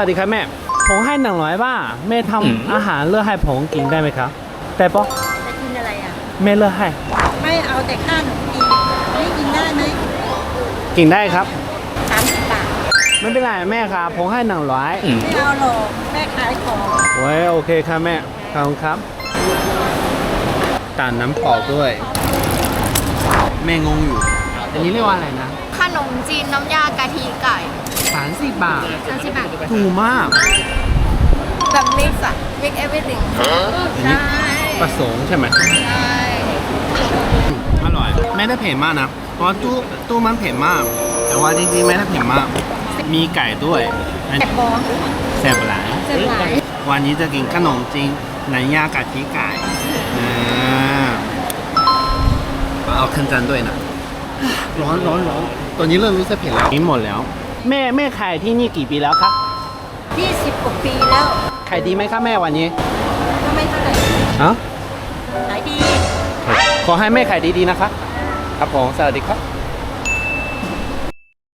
วัสดีครับแม่ ผมให้หนึ่งร้อยบ้าทแม่ทำอาหารเลือกให้ผมกินได้ไหมครับแต่ปะจะกินอะไรอะ แม่เลือกให้ ไม่เอาแต่ข้าวหนูกินไม่กินได้ไหมกินได้ครับสามสิบบาท ไม่เป็นไรแม่ครับผมให้หนึ่งร้อยไม่เอาหรอกแม่ขายของโอ้ยโอเคครับแม่ขอบคุณครับตานน้ำเปล่าด้วย แม่งงอยู่ อันนี้เรียกว่าอะไรนะข นมจีนน้ำยากะทิไก่สามสิบบาท30บาทถูกมาก แบบ mix อะ mix everything ใช่ผสมใช่ไหม ใช่อร่อย ไม่ได้เผ็ดมากนะ เพราะว่าตู้ตู้มันเผ็ดมาก แต่ว่าจริงๆไม่ได้เผ็ดมาก มีไก่ด้วยอันแอบบอกแซ่บหลายเจ็บหลาย วันนี้จะกินขนมจีนน้ำยากะทิไก่อ่าเอาขึ้นจานด้วยนะ ร้อนร้อนร้อนตอนนี้เริ่มรู้สึกเผ็ดแล้วกินหมดแล้ว แม่แม่ขายที่นี่กี่ปีแล้วครับยี่สิบกว่าปีแล้วขายดีไหมครับแม่วันนี้ก็ไม่เท่าไหร่ฮะขายดี ขอให้แม่ขายดีๆนะคะ ครับผมสวัสดีครับ